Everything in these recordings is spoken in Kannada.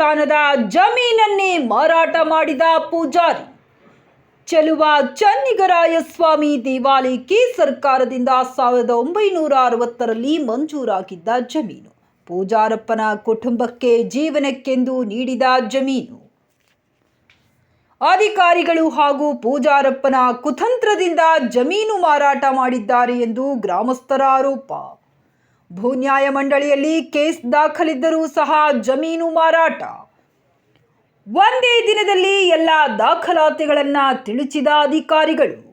ದೇವಸ್ಥಾನದ ಜಮೀನನ್ನೇ ಮಾರಾಟ ಮಾಡಿದ ಪೂಜಾರಿ. ಚೆಲುವ ಚನ್ನಿಗರಾಯ ಸ್ವಾಮಿ ದೇವಾಲಯಕ್ಕೆ ಸರ್ಕಾರದಿಂದ ಸಾವಿರದ ಒಂಬೈನೂರ ಅರವತ್ತರಲ್ಲಿ ಮಂಜೂರಾಗಿದ್ದ ಜಮೀನು. ಪೂಜಾರಪ್ಪನ ಕುಟುಂಬಕ್ಕೆ ಜೀವನಕ್ಕೆಂದು ನೀಡಿದ ಜಮೀನು. ಅಧಿಕಾರಿಗಳು ಹಾಗೂ ಪೂಜಾರಪ್ಪನ ಕುತಂತ್ರದಿಂದ ಜಮೀನು ಮಾರಾಟ ಮಾಡಿದ್ದಾರೆ ಎಂದು ಗ್ರಾಮಸ್ಥರ ಆರೋಪ. ಭೂ ನ್ಯಾಯ ಮಂಡಳಿಯಲ್ಲಿ ಕೇಸ್ ದಾಖಲಿದ್ದರೂ ಸಹ ಜಮೀನು ಮಾರಾಟ. ಒಂದೇ ದಿನದಲ್ಲಿ ಎಲ್ಲ ದಾಖಲಾತಿಗಳನ್ನು ತಿಳಿಸಿದ ಅಧಿಕಾರಿಗಳು.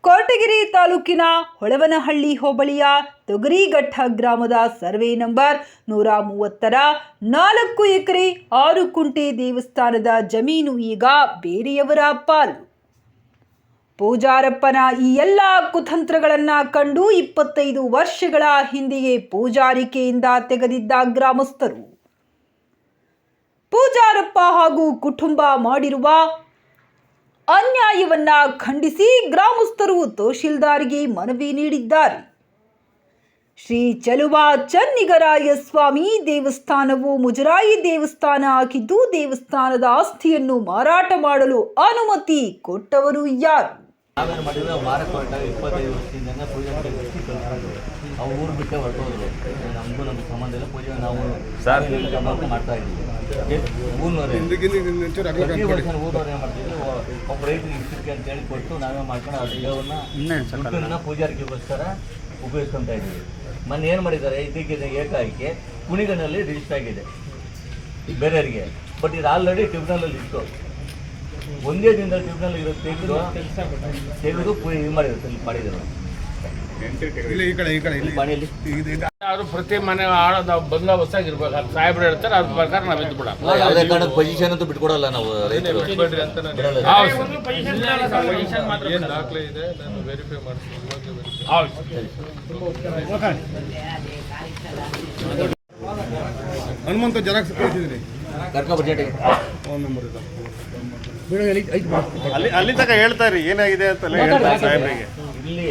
ಕೋಟಗಿರಿ ತಾಲೂಕಿನ ಹೊಳವನಹಳ್ಳಿ ಹೋಬಳಿಯ ತೊಗರಿಘಟ್ಟ ಗ್ರಾಮದ ಸರ್ವೆ ನಂಬರ್ ನೂರ ಮೂವತ್ತರ ನಾಲ್ಕು ಎಕರೆ ಆರು ಕುಂಟೆ ದೇವಸ್ಥಾನದ ಜಮೀನು ಈಗ ಬೇರೆಯವರ ಪಾಲು. ಪೂಜಾರಪ್ಪನ ಈ ಎಲ್ಲ ಕುತಂತ್ರಗಳನ್ನು ಕಂಡು ಇಪ್ಪತ್ತೈದು ವರ್ಷಗಳ ಹಿಂದೆಯೇ ಪೂಜಾರಿಕೆಯಿಂದ ತೆಗೆದಿದ್ದ ಗ್ರಾಮಸ್ಥರು. ಪೂಜಾರಪ್ಪ ಹಾಗೂ ಕುಟುಂಬ ಮಾಡಿರುವ ಅನ್ಯಾಯವನ್ನ ಖಂಡಿಸಿ ಗ್ರಾಮಸ್ಥರು ತಹಶೀಲ್ದಾರ್ಗೆ ಮನವಿ ನೀಡಿದ್ದಾರೆ. ಶ್ರೀ ಚಲುವ ಚನ್ನಿಗರಾಯ ಸ್ವಾಮಿ ದೇವಸ್ಥಾನವು ಮುಜರಾಯಿ ದೇವಸ್ಥಾನ ಆಗಿದ್ದು ದೇವಸ್ಥಾನದ ಆಸ್ತಿಯನ್ನು ಮಾರಾಟ ಮಾಡಲು ಅನುಮತಿ ಕೊಟ್ಟವರು ಯಾರು? ನಾವೇನು ಮಾಡಿದ್ರೆ ನಾವು ಮಾರಕ್ಕೆ ಹೊರಟಾಗ ಇಪ್ಪತ್ತೈದು ವರ್ಷದಿಂದ ಪೂಜೆ ಅವ್ರು ಊರು ಬಿಟ್ಟೆ ಹೊರಟೋದ್ರು ನಮಗೂ ನಮ್ಮ ಸಂಬಂಧ ಇಲ್ಲ. ಪೂಜೆ ನಾವು ಮಾಡ್ತಾ ಇದ್ದೀವಿ. ಊರಿನವರೇ. ಪ್ರತಿ ವರ್ಷ ಊರವ್ರು ಏನು ಮಾಡ್ತಿದ್ವಿ ಒಬ್ಬ ರೈತರಿಗೆ ಇಷ್ಟಕ್ಕೆ ಅಂತ ಹೇಳಿ ಕೊಟ್ಟು ನಾವೇ ಮಾಡ್ಕೊಂಡು ಆ ದುಡ್ಡನ್ನ ಪೂಜಾರಿಕೆಗೋಸ್ಕರ ಉಪಯೋಗಿಸ್ಕೊತಾ ಇದ್ದೀವಿ. ಮೊನ್ನೆ ಏನು ಮಾಡಿದ್ದಾರೆ? ಇದಕ್ಕೆ ಇದು ಏಕಾಏಕಿ ಕುಣಿಗನಲ್ಲಿ ರಿಜಿಸ್ಟರ್ ಆಗಿದೆ. ಬೇರೆಯವರಿಗೆ. ಬಟ್ ಇದು ಆಲ್ರೆಡಿ ಟ್ರಿಬ್ಯುನಲಲ್ಲಿ ಇತ್ತು. ಒಂದೇ ದಿನದಲ್ಲಿ ಟ್ರಿಬ್ಯುನಲ್ ಇರೋ ತೆಗೆದು ತೆಗೆದು ಇದು ಮಾಡಿದ್ರು ಮಾಡಿದ್ರು. ಇಲ್ಲಿ ಈ ಕಡೆ ಈ ಕಡೆ ಇಲ್ಲಿ. ಮನೆಯಲ್ಲಿ. ಇದು- ಇದು- ಅವರು ಪ್ರತಿ ಮನೆ ಆಳ ನಾವು ಬಂದೋಬಸ್ತ್ ಆಗಿರ್ಬೇಕು ಅದು ಸಾಹೇಬ್ರು ಹೇಳ್ತಾರೆ ಅದ್ರ ಪ್ರಕಾರ ನಾವು ಇದ್ದು ಬಿಡ ಯಾವುದೇ ಕಾರಣಕ್ಕೆ ಪೊಸಿಷನ್ ಅಂತೂ ಬಿಟ್ಕೊಡಲ್ಲ ನಾವು ಏನು ಬಿಡಲ್ಲ. ಏನ್ ದಾಖಲೆ ಇದೆ? ನಾನು ವೆರಿಫೈ ಮಾಡ್ತೀನಿ. ಹನುಮಂತ ಜೆರಾಕ್ಸ್ ಕಳಿಸಿದ್ರಿ? ಕರ್ಕ ಫೋನ್ ನಂಬರ್ ಇದೆ. ಅಲ್ಲಿ ಅಲ್ಲಿ ತನಕ ಹೇಳ್ತಾರೆ ಏನಾಗಿದೆ ಅಂತ ಹೇಳ್ತಾರೆ ಸಾಹೇಬ್ರಿಗೆ. ಇಲ್ಲಿ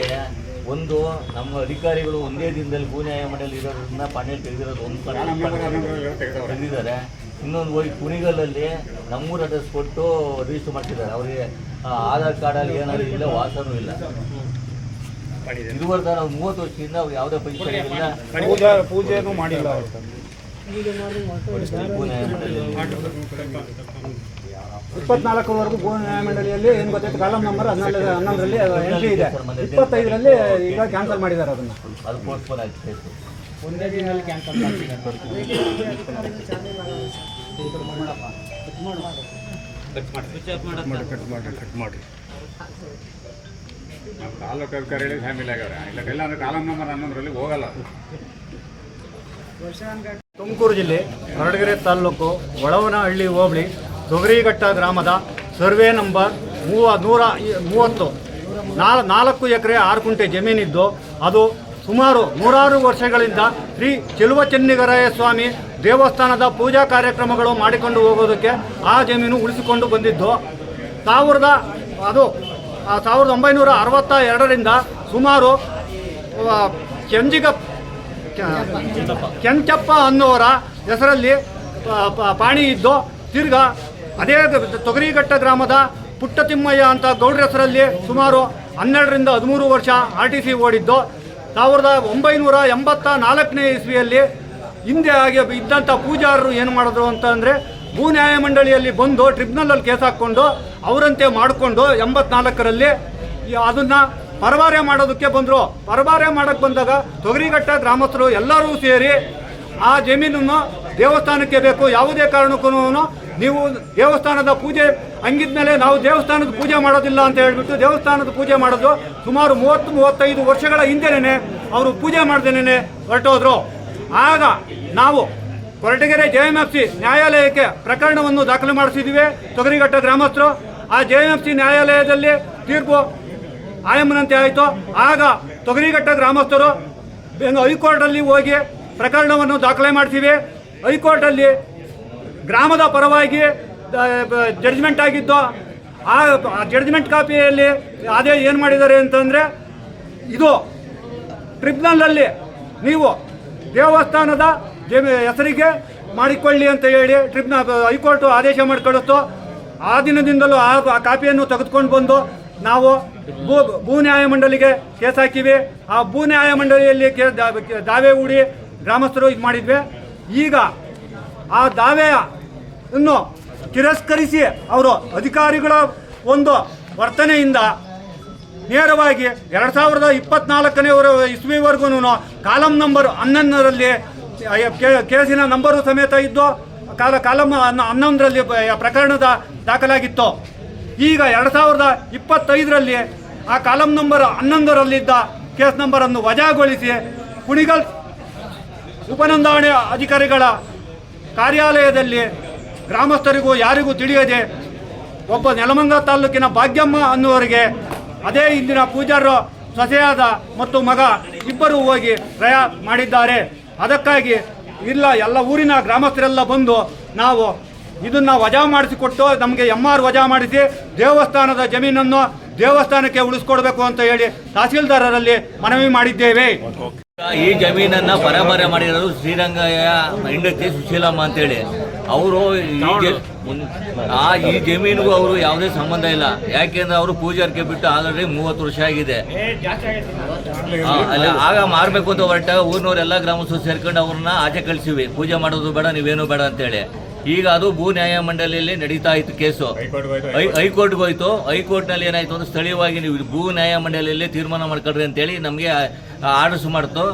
ಒಂದು ನಮ್ಮ ಅಧಿಕಾರಿಗಳು ಒಂದೇ ದಿನದಲ್ಲಿ ಭೂ ನ್ಯಾಯ ಮಂಡಳಿ ಇರೋದ್ರಿಂದ ಪಾಣ್ಯ ತೆಗೆದಿರೋದು ಒಂದು ತೆಗೆದಿದ್ದಾರೆ. ಇನ್ನೊಂದು ಹೋಗಿ ಕುಣಿಗಲಲ್ಲಿ ನಮ್ಮೂರ ಅಡ್ರೆಸ್ ಕೊಟ್ಟು ರಿಜಿಸ್ಟರ್ ಮಾಡ್ತಿದ್ದಾರೆ. ಅವರಿಗೆ ಆಧಾರ್ ಕಾರ್ಡಲ್ಲಿ ಏನಾದ್ರು ಇಲ್ಲ ವಾಸನೂ ಇಲ್ಲ. ಇದುವರೆದ ನಾವು ಮೂವತ್ತು ವರ್ಷದಿಂದ ಅವ್ರು ಯಾವುದೇ ಪೂಜೆನೂ ಮಾಡಿಲ್ಲ ಇಪ್ಪತ್ನಾಲ್ಕರವರೆಗೂ ಭೂ ನ್ಯಾಯಮಂಡಳಿಯಲ್ಲಿ ಏನು ಗೊತ್ತಾಯ್ತು? ಕಾಲಂ ನಂಬರ್ ಹನ್ನೊಂದು ಹನ್ನೊಂದರಲ್ಲಿ ಎಂಟ್ರಿ ಇದೆ. ಇಪ್ಪತ್ತೈದರಲ್ಲಿ ಈಗ ಕ್ಯಾನ್ಸಲ್ ಮಾಡಿದ್ದಾರೆ ಅದನ್ನು. ಅದು ಪೋಸ್ಟ್ಪೋನ್ ಆಯ್ತು ಕೇಸು. ಒಂದೇ ದಿನದಲ್ಲಿ ಕ್ಯಾನ್ಸಲ್ ಮಾಡಿ ಕಟ್ ಮಾಡಿ ಕಟ್ ಮಾಡಿ ನಮ್ಮ ತಾಲೂಕು ಅಧಿಕಾರಿಗಳಿಗೆ ಫ್ಯಾಮಿಲಿ ಆಗ್ಯಾರ ಇಲ್ಲ ಇಲ್ಲ ಅಂದ್ರೆ ಕಾಲಂ ನಂಬರ್ ಹನ್ನೊಂದರಲ್ಲಿ ಹೋಗಲ್ಲ ತುಮಕೂರು ಜಿಲ್ಲೆ ಹೊರಡಗೆರೆ ತಾಲೂಕು ಒಳವನಹಳ್ಳಿ ಹೋಬಳಿ ತೊಗರಿಘಟ್ಟ ಗ್ರಾಮದ ಸರ್ವೆ ನಂಬರ್ ಮೂವ, ನೂರ ಮೂವತ್ತು. ನಾಲ್, ನಾಲ್ಕು ಎಕರೆ ಆರು ಕುಂಟೆ ಜಮೀನಿದ್ದು, ಅದು ಸುಮಾರು ನೂರಾರು ವರ್ಷಗಳಿಂದ ಶ್ರೀ ಚೆಲುವ ಚೆನ್ನಿಗರಾಯ ಸ್ವಾಮಿ ದೇವಸ್ಥಾನದ ಪೂಜಾ ಕಾರ್ಯಕ್ರಮಗಳು ಮಾಡಿಕೊಂಡು ಹೋಗೋದಕ್ಕೆ ಆ ಜಮೀನು ಉಳಿಸಿಕೊಂಡು ಬಂದಿದ್ದು. ಸಾವಿರದ, ಅದು ಸಾವಿರದ ಒಂಬೈನೂರ ಅರವತ್ತ ಎರಡರಿಂದ ಸುಮಾರು ಕೆಂಜಿಗ ಕೆಂಚಪ್ಪ ಅನ್ನೋರ ಹೆಸರಲ್ಲಿ ಪಾಣಿ ಇದ್ದು, ತಿರ್ಗಾ ಅದೇ ತೊಗರಿಘಟ್ಟ ಗ್ರಾಮದ ಪುಟ್ಟತಿಮ್ಮಯ್ಯ ಅಂತ ಗೌಡ್ರ ಹೆಸರಲ್ಲಿ ಸುಮಾರು ಹನ್ನೆರಡರಿಂದ ಹದಿಮೂರು ವರ್ಷ ಆರ್ ಟಿ ಸಿ ಓಡಿದ್ದು. ಸಾವಿರದ ಒಂಬೈನೂರ ಎಂಬತ್ತ ನಾಲ್ಕನೇ ಇಸ್ವಿಯಲ್ಲಿ ಹಿಂದೆ ಆಗಿ ಇದ್ದಂಥ ಪೂಜಾರರು ಏನು ಮಾಡಿದ್ರು ಅಂತಂದರೆ ಭೂ ನ್ಯಾಯಮಂಡಳಿಯಲ್ಲಿ ಬಂದು ಟ್ರಿಬ್ಯುನಲಲ್ಲಿ ಕೇಸ್ ಹಾಕ್ಕೊಂಡು ಅವರಂತೆ ಮಾಡಿಕೊಂಡು ಎಂಬತ್ನಾಲ್ಕರಲ್ಲಿ ಅದನ್ನು ಪರಭಾರೆ ಮಾಡೋದಕ್ಕೆ ಬಂದರು. ಪರಭಾರೆ ಮಾಡೋಕ್ಕೆ ಬಂದಾಗ ತೊಗರಿಘಟ್ಟ ಗ್ರಾಮಸ್ಥರು ಎಲ್ಲರೂ ಸೇರಿ ಆ ಜಮೀನನ್ನು ದೇವಸ್ಥಾನಕ್ಕೆ ಬೇಕು. ಯಾವುದೇ ಕಾರಣಕ್ಕೂ ನೀವು ದೇವಸ್ಥಾನದ ಪೂಜೆ ಹಂಗಿದ್ಮೇಲೆ ನಾವು ದೇವಸ್ಥಾನದ ಪೂಜೆ ಮಾಡೋದಿಲ್ಲ ಅಂತ ಹೇಳಿಬಿಟ್ಟು ದೇವಸ್ಥಾನದ ಪೂಜೆ ಮಾಡೋದು ಸುಮಾರು ಮೂವತ್ತು, ಮೂವತ್ತೈದು ವರ್ಷಗಳ ಹಿಂದೆನೇ ಅವರು ಪೂಜೆ ಮಾಡ್ದೇನೆ ಹೊರಟೋದ್ರು. ಆಗ ನಾವು Koratagere J M F C ನ್ಯಾಯಾಲಯಕ್ಕೆ ಪ್ರಕರಣವನ್ನು ದಾಖಲು ಮಾಡಿಸಿದ್ವಿ. ತೊಗರಿಘಟ್ಟ ಗ್ರಾಮಸ್ಥರು. ಆ ಜೆ ಎಂ ಎಫ್ ಸಿ ನ್ಯಾಯಾಲಯದಲ್ಲಿ ತೀರ್ಪು ಆಯಮ್ಮನಂತೆ ಆಯಿತು. ಆಗ ತೊಗರಿಘಟ್ಟ ಗ್ರಾಮಸ್ಥರು ಹೈಕೋರ್ಟಲ್ಲಿ ಹೋಗಿ ಪ್ರಕರಣವನ್ನು ದಾಖಲೆ ಮಾಡ್ತೀವಿ ಹೈಕೋರ್ಟಲ್ಲಿ ಗ್ರಾಮದ ಪರವಾಗಿ ಜಡ್ಜ್ಮೆಂಟ್ ಆಗಿದ್ದು, ಆ ಜಡ್ಜ್ಮೆಂಟ್ ಕಾಪಿಯಲ್ಲಿ ಅದೇ ಏನು ಮಾಡಿದ್ದಾರೆ ಅಂತಂದರೆ, ಇದು ಟ್ರಿಬ್ಯುನಲಲ್ಲಿ ನೀವು ದೇವಸ್ಥಾನದ ಹೆಸರಿಗೆ ಮಾಡಿಕೊಳ್ಳಿ ಅಂತ ಹೇಳಿ ಟ್ರಿಬ್ನ ಹೈಕೋರ್ಟ್ ಆದೇಶ ಮಾಡಿಕೊಳ್ಳುತ್ತೋ ಆ ದಿನದಿಂದಲೂ ಆ ಕಾಪಿಯನ್ನು ತೆಗೆದುಕೊಂಡು ಬಂದು ನಾವು ಭೂ ಭೂ ನ್ಯಾಯಮಂಡಳಿಗೆ ಕೇಸ್ ಹಾಕಿವಿ. ಆ ಭೂ ನ್ಯಾಯಮಂಡಳಿಯಲ್ಲಿ ದಾವೆ ಹೂಡಿ ಗ್ರಾಮಸ್ಥರು ಇದು ಮಾಡಿದ್ವಿ. ಈಗ ಆ ದಾವೆಯ ಇನ್ನು ತಿರಸ್ಕರಿಸಿ ಅವರು ಅಧಿಕಾರಿಗಳ ಒಂದು ವರ್ತನೆಯಿಂದ ನೇರವಾಗಿ ಎರಡು ಸಾವಿರದ ಇಪ್ಪತ್ನಾಲ್ಕನೇ ಇಸ್ವಿವರೆಗೂ ಕಾಲಂ ನಂಬರ್ ಹನ್ನೊಂದರಲ್ಲಿ ಕೇಸಿನ ನಂಬರು ಸಮೇತ ಇದ್ದು, ಕಾಲ ಕಾಲಂ ಹನ್ನ- ಹನ್ನೊಂದರಲ್ಲಿ ಪ್ರಕರಣದ ದಾಖಲಾಗಿತ್ತು. ಈಗ ಎರಡು ಸಾವಿರದ ಇಪ್ಪತ್ತೈದರಲ್ಲಿ ಆ ಕಾಲಂ ನಂಬರ್ ಹನ್ನೊಂದರಲ್ಲಿದ್ದ ಕೇಸ್ ನಂಬರನ್ನು ವಜಾಗೊಳಿಸಿ ಕುಣಿಗಲ್ ಉಪನೋಂದಾವಣೆ ಅಧಿಕಾರಿಗಳ ಕಾರ್ಯಾಲಯದಲ್ಲಿ ಗ್ರಾಮಸ್ಥರಿಗೂ ಯಾರಿಗೂ ತಿಳಿಯದೆ ಒಬ್ಬ ನೆಲಮಂಗ ತಾಲೂಕಿನ ಭಾಗ್ಯಮ್ಮ ಅನ್ನುವರಿಗೆ ಅದೇ ಇಂದಿನ ಪೂಜಾರರು ಸೊಸೆಯಾದ ಮತ್ತು ಮಗ ಇಬ್ಬರು ಹೋಗಿ ಪ್ರಯ ಮಾಡಿದ್ದಾರೆ. ಅದಕ್ಕಾಗಿ ಇಲ್ಲ, ಎಲ್ಲ ಊರಿನ ಗ್ರಾಮಸ್ಥರೆಲ್ಲ ಬಂದು ನಾವು ಇದನ್ನ ವಜಾ ಮಾಡಿಸಿಕೊಟ್ಟು ನಮಗೆ ಎಂ ಆರ್ ವಜಾ ಮಾಡಿಸಿ ದೇವಸ್ಥಾನದ ಜಮೀನನ್ನು ದೇವಸ್ಥಾನಕ್ಕೆ ಉಳಿಸ್ಕೊಡ್ಬೇಕು ಅಂತ ಹೇಳಿ ತಹಸೀಲ್ದಾರರಲ್ಲಿ ಮನವಿ ಮಾಡಿದ್ದೇವೆ. ಈ ಜಮೀನನ್ನ ಪರಬರೆ ಮಾಡಿರೋದು ಶ್ರೀರಂಗಯ್ಯ ಹೆಂಡತಿ ಸುಶೀಲಮ್ಮ ಅಂತೇಳಿ. ಅವರು ಆ ಈ ಜಮೀನಿಗೂ ಅವರು ಯಾವುದೇ ಸಂಬಂಧ ಇಲ್ಲ. ಯಾಕೆಂದ್ರೆ ಅವರು ಪೂಜಾರ್ಕೆ ಬಿಟ್ಟು ಆಲ್ರೆಡಿ ಮೂವತ್ತು ವರ್ಷ ಆಗಿದೆ. ಅಲ್ಲ ಆಗ ಮಾರ್ಬೇಕು ಅಂತ ಹೊರಟಾಗ ಊರಿನವರೆಲ್ಲ ಗ್ರಾಮಸ್ಥರು ಸೇರ್ಕೊಂಡು ಅವ್ರನ್ನ ಆಚೆ ಕಳಿಸಿವಿ. ಪೂಜೆ ಮಾಡೋದು ಬೇಡ ನೀವೇನು ಬೇಡ ಅಂತೇಳಿ. ಈಗ ಅದು ಭೂ ನ್ಯಾಯ ಮಂಡಳಿಯಲ್ಲಿ ನಡೀತಾ ಇತ್ತು ಕೇಸು. ಹೈಕೋರ್ಟ್ಗೆ ಹೋಯ್ತು ಹೈಕೋರ್ಟ್ನಲ್ಲಿ ಏನಾಯ್ತು ಅಂದ್ರೆ ಸ್ಥಳೀಯವಾಗಿ ನೀವು ಭೂ ನ್ಯಾಯ ಮಂಡಳಿಯಲ್ಲಿ ತೀರ್ಮಾನ ಮಾಡ್ಕೊಳ್ರಿ ಅಂತೇಳಿ ನಮಗೆ ಆರ್ಡರ್ಸ್ ಮಾಡ್ತು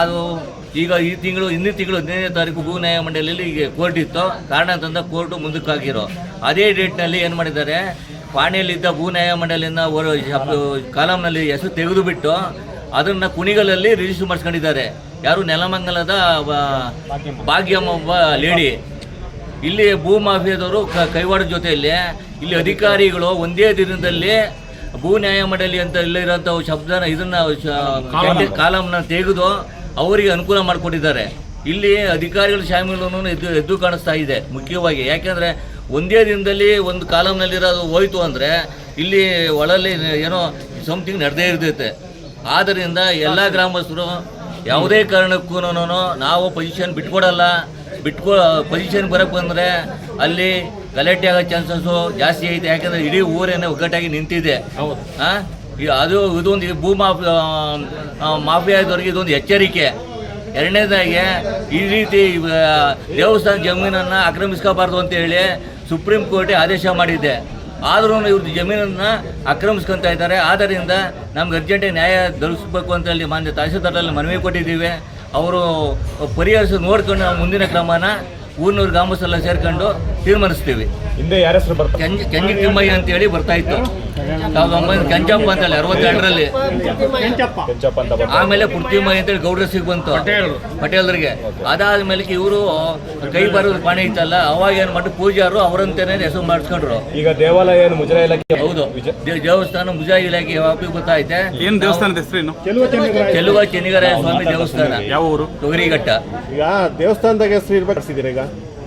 ಅದು ಈಗ ಈ ತಿಂಗಳು ಇನ್ನೂ ತಿಂಗಳು ಹದಿನೈದನೇ ತಾರೀಕು ಭೂ ನ್ಯಾಯ ಮಂಡಳಿಯಲ್ಲಿ ಈಗ ಕೋರ್ಟ್ ಇತ್ತು. ಕಾರಣದಿಂದ ಕೋರ್ಟು ಮುಂದಕ್ಕೆ ಹಾಕಿರೋ ಅದೇ ಡೇಟ್ನಲ್ಲಿ ಏನು ಮಾಡಿದ್ದಾರೆ, ಪಾಣಿಯಲ್ಲಿದ್ದ ಭೂ ನ್ಯಾಯ ಕಾಲಂನಲ್ಲಿ ಹೊರ ಕಾಲಮ್ನಲ್ಲಿ ಹೆಸರು ತೆಗೆದುಬಿಟ್ಟು ಅದನ್ನು ಕುಣಿಗಲಲ್ಲಿ ರಿಜಿಸ್ಟರ್ ಮಾಡಿಸ್ಕೊಂಡಿದ್ದಾರೆ. ಯಾರು ನೆಲಮಂಗಲದ ಭಾಗ್ಯಮ್ಮ ಒಬ್ಬ ಲೇಡಿ. ಇಲ್ಲಿ ಭೂ ಮಾಫಿಯಾದವರು ಕೈವಾಡ ಜೊತೆಯಲ್ಲಿ ಇಲ್ಲಿ ಅಧಿಕಾರಿಗಳು ಒಂದೇ ದಿನದಲ್ಲಿ ಭೂ ನ್ಯಾಯ ಮಂಡಳಿ ಅಂತ ಇಲ್ಲಿರೋಂಥ ಶಬ್ದನ ಇದನ್ನ ಕಾಲಮ್ನ ತೆಗೆದು ಅವರಿಗೆ ಅನುಕೂಲ ಮಾಡಿಕೊಟ್ಟಿದ್ದಾರೆ. ಇಲ್ಲಿ ಅಧಿಕಾರಿಗಳು ಶಾಮೀಲು ಎದ್ದು ಎದ್ದು ಕಾಣಿಸ್ತಾ ಇದೆ ಮುಖ್ಯವಾಗಿ. ಯಾಕೆಂದ್ರೆ ಒಂದೇ ದಿನದಲ್ಲಿ ಒಂದು ಕಾಲಮ್ನಲ್ಲಿರೋದು ಹೋಯಿತು ಅಂದರೆ ಇಲ್ಲಿ ಒಳಲ್ಲಿ ಏನೋ ಸಮಥಿಂಗ್ ನಡೆದೇ ಇರ್ತೈತೆ. ಆದ್ದರಿಂದ ಎಲ್ಲ ಗ್ರಾಮಸ್ಥರು ಯಾವುದೇ ಕಾರಣಕ್ಕೂ ನಾವು ಪೊಸಿಷನ್ ಬಿಟ್ಕೊಡಲ್ಲ. ಬಿಟ್ಕೊ ಪೊಸಿಷನ್ ಬರಕ್ಕೆ ಬಂದರೆ ಅಲ್ಲಿ ಗಲಾಟೆ ಆಗೋ ಚಾನ್ಸಸ್ಸು ಜಾಸ್ತಿ ಐತೆ. ಯಾಕಂದ್ರೆ ಇಡೀ ಊರೇನೆ ಒಗ್ಗಟ್ಟಾಗಿ ನಿಂತಿದೆ. ಅದು ಇದೊಂದು ಭೂ ಮಾಫ್ ಮಾಫಿಯಾದವ್ರಿಗೆ ಇದೊಂದು ಎಚ್ಚರಿಕೆ. ಎರಡನೇದಾಗಿ ಈ ರೀತಿ ದೇವಸ್ಥಾನ ಜಮೀನನ್ನು ಆಕ್ರಮಿಸ್ಕೋಬಾರ್ದು ಅಂತ ಹೇಳಿ ಸುಪ್ರೀಂ ಕೋರ್ಟೇ ಆದೇಶ ಮಾಡಿದ್ದೆ ಆದರೂ ಇವ್ರದ್ದು ಜಮೀನನ್ನು ಆಕ್ರಮಿಸ್ಕೊತಾ ಇದ್ದಾರೆ. ಆದ್ದರಿಂದ ನಮ್ಗೆ ಅರ್ಜೆಂಟಾಗಿ ನ್ಯಾಯ ದೊರಕಿಸ್ಬೇಕು ಅಂತ ಹೇಳಿ ಮಾನ್ಯ ತಹಸೀಲ್ದಾರಲ್ಲಿ ಮನವಿ ಕೊಟ್ಟಿದ್ದೀವಿ. ಅವರು ಪರಿಹರಿಸಿ ನೋಡ್ಕೊಂಡು ಮುಂದಿನ ಕ್ರಮನ ಊರಿನೂರು ಗ್ರಾಮಸ್ಥರೆಲ್ಲ ಸೇರ್ಕೊಂಡು ತೀರ್ಮಾನಿಸ್ತೀವಿ. ಹಿಂದೆ ಯಾರ ಹೆಸರು ಬರ್ತಾರೆ ಕೆಂಜಿ ಕೆಂಜಿ ತಿಮ್ಮಯ್ಯ ಅಂತೇಳಿ ಬರ್ತಾ ಇತ್ತು. ಸಾವಿರದ ಒಂಬೈನೂರ ಕೆಂಚಪ್ಪ ಅಂತೇಳಿ ಅರವತ್ತೆರಡರಲ್ಲಿ. ಕೆಂಚಪ್ಪ. ಅಂತ ಬರ್ತಾರೆ ಆಮೇಲೆ ಪುರ್ತಿಮಯ್ಯ ಅಂತೇಳಿ ಗೌಡ್ರಸಿಗೆ ಬಂತು. ಪಟೇಲ್ರು. ಪಟೇಲ್ರಿಗೆ. ಅದಾದ್ಮೇಲೆ ಇವರು ಕೈ ಬರೋದು ಪಾಣಿ ಇತ್ತಲ್ಲ ಅವಾಗ ಏನು ಮಾಡಿ ಪೂಜಾರು ಅವರಂತೇನೆ ಹೆಸರು ಮಾಡಿಸ್ಕೊಂಡ್ರು. ಈಗ ದೇವಾಲಯ ಏನು ಮುಜರಾ ಇಲಾಖೆ ಹೌದು. ದೇ- ದೇವಸ್ಥಾನ ಮುಜಾ ಇಲಾಖೆ ಯಾವಾಗ ಗೊತ್ತಾಯ್ತೆ. ಏನ್ ದೇವಸ್ಥಾನದ ಹೆಸರು ಚೆಲುವ ಚೆನ್ನಿಗರಾಯ ಸ್ವಾಮಿ ದೇವಸ್ಥಾನ. ಯಾವ ಊರು? ತೊಗರಿಘಟ್ಟ. ಈಗ ದೇವಸ್ಥಾನದಾಗ ಹೆಸರು ಇರ್ಬೇಕು. ಈಗ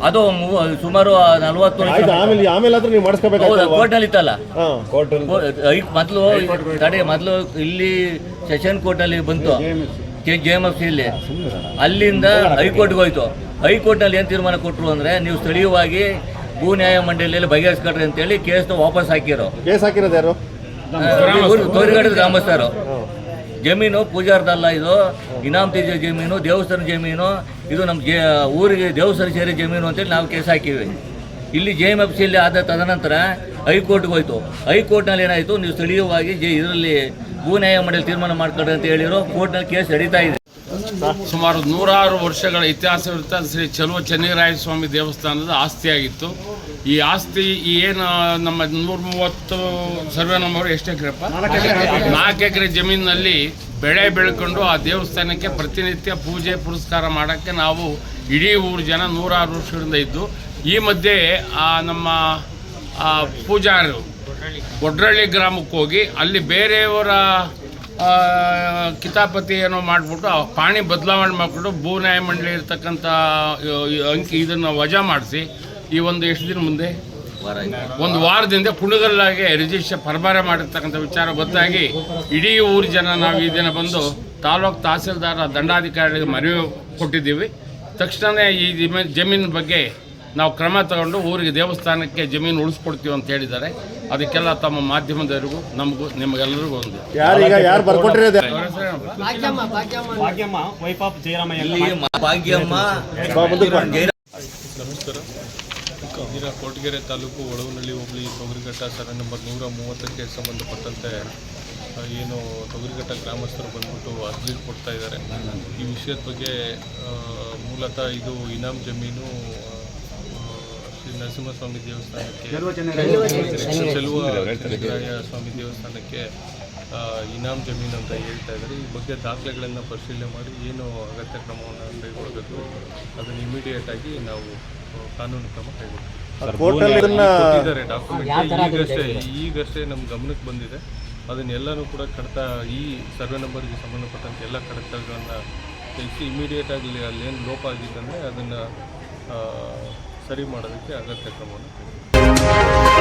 ಅದು ಮು- ಸುಮಾರು ನಲವತ್ತು ಆಯ್ತು ಆಮೇಲೆ ಆಮೇಲೆ ಆದ್ರೂ ನೀವು ಹೌದು ಮಾಡಿಸ್ಕೋಬೇಕಾಗ್ತಲ್ವಾ ಕೋರ್ಟ್ನಲ್ಲಿ ಇತ್ತಲ್ಲ? ಹಾ. ಕೋರ್ಟ್ ಮೊದಲು ತಡೆ ಮೊದಲು ಇಲ್ಲಿ ಸೆಷನ್ ಕೋರ್ಟ್ ಅಲ್ಲಿ ಬಂತು ಜೆ ಎಂ ಎಫ್ ಸಿಯಲ್ಲಿ ಅಲ್ಲಿಂದ ಹೈಕೋರ್ಟ್ಗೆ ಹೋಯ್ತು. ಹೈಕೋರ್ಟ್ನಲ್ಲಿ ಏನ್ ತೀರ್ಮಾನ ಕೊಟ್ಟರು ಅಂದ್ರೆ ನೀವು ಸ್ಥಳೀಯವಾಗಿ ಭೂ ನ್ಯಾಯ ಮಂಡಳಿಯಲ್ಲಿ ಬಗೆಹರಿಸ್ಕೊಡ್ರಿ ಅಂತೇಳಿ ಕೇಸ್ನ ವಾಪಸ್ ಹಾಕಿರೋ. ಕೇಸ್ ಹಾಕಿರೋದು ಯಾರು? ತೋರಿಗಡದ ಗ್ರಾಮಸ್ಥರು. ಜಮೀನು ಪೂಜಾರ್ದಲ್ಲ ಇದು. ಇನಾಮ್ ತೀಜ ಜಮೀನು ದೇವಸ್ಥಾನ ಜಮೀನು ಇದು ನಮ್ಮ ಜೇ, ಊರಿಗೆ ದೇವಸ್ಥಾನ ಸೇರಿ ಜಮೀನು ಅಂತೇಳಿ ನಾವು ಕೇಸ್ ಹಾಕಿವಿ. ಇಲ್ಲಿ ಜೆ ಎಂ ಎಫ್ ಸಿಯಲ್ಲಿ ಆದ ತದನಂತರ ಹೈಕೋರ್ಟ್ಗೆ ಹೋಯ್ತು. ಹೈಕೋರ್ಟ್ನಲ್ಲಿ ಏನಾಯಿತು? ನೀವು ಸ್ಥಳೀಯವಾಗಿ ಜೆ, ಇದರಲ್ಲಿ ಭೂ ನ್ಯಾಯ ಮಂಡಳಿ ತೀರ್ಮಾನ ಮಾಡ್ಕೊಡ್ರಿ ಅಂತ ಹೇಳಿರೋ ಕೋರ್ಟ್ನಲ್ಲಿ ಕೇಸ್ ನಡೀತಾ ಇದೆ. ಸುಮಾರು ನೂರಾರು ವರ್ಷಗಳ ಇತಿಹಾಸವಿರುತ್ತ. ಶ್ರೀ ಚಲುವ ಚೆನ್ನರಾಯ ಸ್ವಾಮಿ ದೇವಸ್ಥಾನದ ಆಸ್ತಿಯಾಗಿತ್ತು. ಈ ಆಸ್ತಿ ಈ ಏನು, ನಮ್ಮ ನೂರ ಮೂವತ್ತು ಸರ್ವೆ ನಂಬರ್ ಎಷ್ಟು ಎಕರೆಪ್ಪ? ನಾಲ್ಕು ಎಕರೆ ಜಮೀನಿನಲ್ಲಿ ಬೆಳೆ ಬೆಳ್ಕೊಂಡು ಆ ದೇವಸ್ಥಾನಕ್ಕೆ ಪ್ರತಿನಿತ್ಯ ಪೂಜೆ ಪುರಸ್ಕಾರ ಮಾಡೋಕ್ಕೆ ನಾವು ಇಡೀ ಊರು ಜನ ನೂರಾರು ವರ್ಷಗಳಿಂದ ಇದ್ದು, ಈ ಮಧ್ಯೆ ಆ ನಮ್ಮ ಪೂಜಾರು ಒಡ್ರಳ್ಳಿ ಗ್ರಾಮಕ್ಕೆ ಹೋಗಿ ಅಲ್ಲಿ ಬೇರೆಯವರ ಕಿತಾಪತಿ ಏನೋ ಮಾಡಿಬಿಟ್ಟು ಆ ಪಾಣಿ ಬದಲಾವಣೆ ಮಾಡಿಬಿಟ್ಟು ಭೂ ನ್ಯಾಯ ಮಂಡಳಿ ಇರ್ತಕ್ಕಂಥ ಅಂಕಿ ಇದನ್ನು ವಜಾ ಮಾಡಿಸಿ ಈ ಒಂದು ಎಷ್ಟು ದಿನ ಮುಂದೆ. ಒಂದು ವಾರದಿಂದ ಪುಣಗಲ್ಲಾಗೆ ರಿಜಿಸ್ಟರ್ ಪರಭಾರ ಮಾಡಿರ್ತಕ್ಕಂಥ ವಿಚಾರ ಗೊತ್ತಾಗಿ ಇಡೀ ಊರು ಜನ ನಾವು ಈ ದಿನ ಬಂದು ತಾಲೂಕು ತಹಸೀಲ್ದಾರ ದಂಡಾಧಿಕಾರಿಗಳಿಗೆ ಮನವಿ ಕೊಟ್ಟಿದ್ದೀವಿ. ತಕ್ಷಣವೇ ಈ ಜಮೀನು ಬಗ್ಗೆ ನಾವು ಕ್ರಮ ತಗೊಂಡು ಊರಿಗೆ ದೇವಸ್ಥಾನಕ್ಕೆ ಜಮೀನು ಉಳಿಸ್ಕೊಡ್ತೀವಿ ಅಂತ ಹೇಳಿದ್ದಾರೆ. ಅದಕ್ಕೆಲ್ಲ ತಮ್ಮ ಮಾಧ್ಯಮದವರಿಗೂ ನಮಗೂ ನಿಮಗೆಲ್ಲರಿಗೂ ಒಂದು. ನಮಸ್ಕಾರ ಭಾಗ್ಯಮ್ಮ. ಇಂದಿನ ಕೊರಟಗೆರೆ ತಾಲೂಕು ಒಳವನಹಳ್ಳಿ ಹೋಬಳಿ ತೊಗರಿಘಟ್ಟ ಸರ್ವೆ ನಂಬರ್ ನೂರ ಮೂವತ್ತಕ್ಕೆ ಸಂಬಂಧಪಟ್ಟಂತೆ ಏನು ತೊಗರಿಘಟ್ಟ ಗ್ರಾಮಸ್ಥರು ಬಂದ್ಬಿಟ್ಟು ಅರ್ಜಿ ಕೊಡ್ತಾ ಇದ್ದಾರೆ. ಈ ವಿಷಯದ ಬಗ್ಗೆ ಮೂಲತಃ ಇದು ಇನಾಮ್ ಜಮೀನು ಶ್ರೀ ನರಸಿಂಹಸ್ವಾಮಿ ದೇವಸ್ಥಾನಕ್ಕೆ ಚೆಲುವ ಸ್ವಾಮಿ ದೇವಸ್ಥಾನಕ್ಕೆ ಇನಾಮ್ ಜಮೀನು ಅಂತ ಹೇಳ್ತಾ ಇದ್ದಾರೆ. ಈ ಬಗ್ಗೆ ದಾಖಲೆಗಳನ್ನು ಪರಿಶೀಲನೆ ಮಾಡಿ ಏನು ಅಗತ್ಯ ಕ್ರಮವನ್ನು ಕೈಗೊಳ್ಳಬೇಕು ಅದನ್ನು ಇಮಿಡಿಯೇಟ್ ಆಗಿ ನಾವು ಕಾನೂನು ಕ್ರಮ ಕೈಗೊಳ್ತೀವಿ ಡಾಕ್ಯುಮೆಂಟ್ ಈಗಷ್ಟೇ ಈಗಷ್ಟೇ ನಮ್ಮ ಗಮನಕ್ಕೆ ಬಂದಿದೆ. ಅದನ್ನೆಲ್ಲನೂ ಕೂಡ ಕಡತ ಈ ಸರ್ವೆ ನಂಬರ್ಗೆ ಸಂಬಂಧಪಟ್ಟಂತೆ ಎಲ್ಲ ಕಡತಗಳನ್ನು ತೆಗೆಸಿ ಇಮಿಡಿಯೇಟ್ ಆಗಿ ಅಲ್ಲೇನು ಲೋಪ ಆಗಿದ್ದಂದರೆ ಅದನ್ನು ಸರಿ ಮಾಡೋದಕ್ಕೆ ಅಗತ್ಯ ಕ್ರಮವನ್ನು ಕೈಗೊಳ್ತೀವಿ